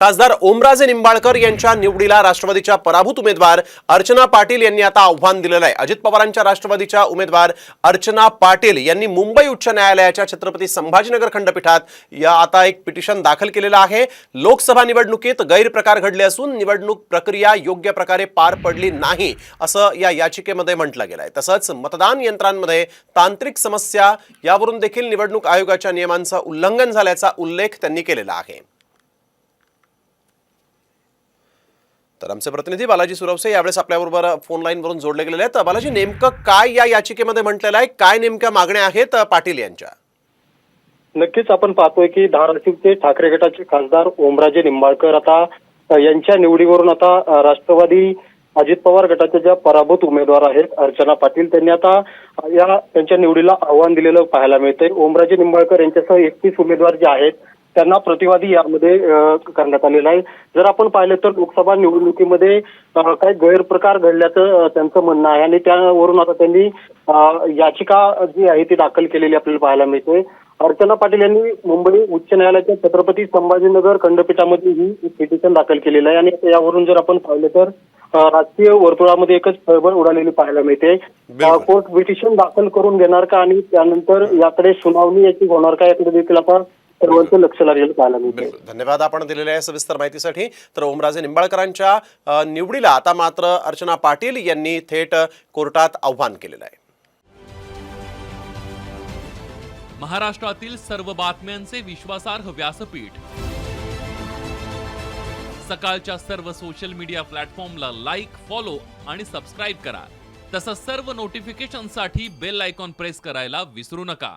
खासदार ओमराजे निंबाळकर यांच्या निवडीला राष्ट्रवादीच्या पराभूत उमेदवार अर्चना पाटील यांनी आता आव्हान दिलेलं आहे. अजित पवारांच्या राष्ट्रवादीच्या उमेदवार अर्चना पाटील यांनी मुंबई उच्च न्यायालयाच्या छत्रपती संभाजीनगर खंडपीठात या आता एक पिटिशन दाखल केलेलं आहे. लोकसभा निवडणुकीत गैरप्रकार घडले असून निवडणूक प्रक्रिया योग्य प्रकारे पार पडली नाही असं या याचिकेमध्ये म्हटलं गेलं आहे तसंच मतदान यंत्रांमध्ये तांत्रिक समस्या यावरून देखील निवडणूक आयोगाच्या नियमांचं उल्लंघन झाल्याचा उल्लेख त्यांनी केलेला आहे. तर आमचे प्रतिनिधी बालाजी सुरवसे यावेळेस आपल्याबरोबर फोन लाईनवरून जोडले गेलेले आहेत. बालाजी नेमकं काय या याचिकेमध्ये म्हटलेलं आहे? काय नेमक्या मागण्या आहेत? पाटील यांच्या. नक्कीच आपण पाहतोय की धाराशिवचे ठाकरे गटाचे खासदार ओमराजे निंबाळकर आता यांच्या निवडीवरून आता राष्ट्रवादी अजित पवार गटाच्या ज्या पराभूत उमेदवार आहेत अर्चना पाटील त्यांनी आता या त्यांच्या निवडीला आव्हान दिलेलं पाहायला मिळतंय. ओमराजे निंबाळकर यांच्यासह एकतीस उमेदवार जे आहेत त्यांना प्रतिवादी यामध्ये करण्यात आलेला आहे. जर आपण पाहिलं तर लोकसभा निवडणुकीमध्ये काही गैरप्रकार घडल्याचं त्यांचं म्हणणं आहे. आणि त्यावरून आता त्यांनी याचिका जी आहे ती दाखल केलेली आपल्याला पाहायला मिळते. अर्चना पाटील यांनी मुंबई उच्च न्यायालयाच्या छत्रपती संभाजीनगर खंडपीठामध्ये ही पिटिशन दाखल केलेलं आहे. आणि यावरून जर आपण पाहिलं तर राजकीय वर्तुळामध्ये एकच खळबळ उडालेली पाहायला मिळते. कोर्ट पिटिशन दाखल करून देणार का? आणि त्यानंतर याकडे सुनावणी याची होणार का? याकडे देखील आता सर्वांचं लक्ष लागलेलं पाहायला मिळते धन्यवाद आपण दिलेल्या या सविस्तर माहितीसाठी. तर ओमराजे निंबाळकरांच्या निवडीला आता मात्र अर्चना पाटील यांनी थेट कोर्टात आव्हान केलेलं आहे. महाराष्ट्रातील सर्व बातम्यांचे विश्वासार्ह व्यासपीठ. सकाळच्या सर्व सोशल मीडिया प्लॅटफॉर्मला लाईक फॉलो आणि सबस्क्राईब करा. तसंच सर्व नोटिफिकेशनसाठी बेल आयकॉन प्रेस करायला विसरू नका.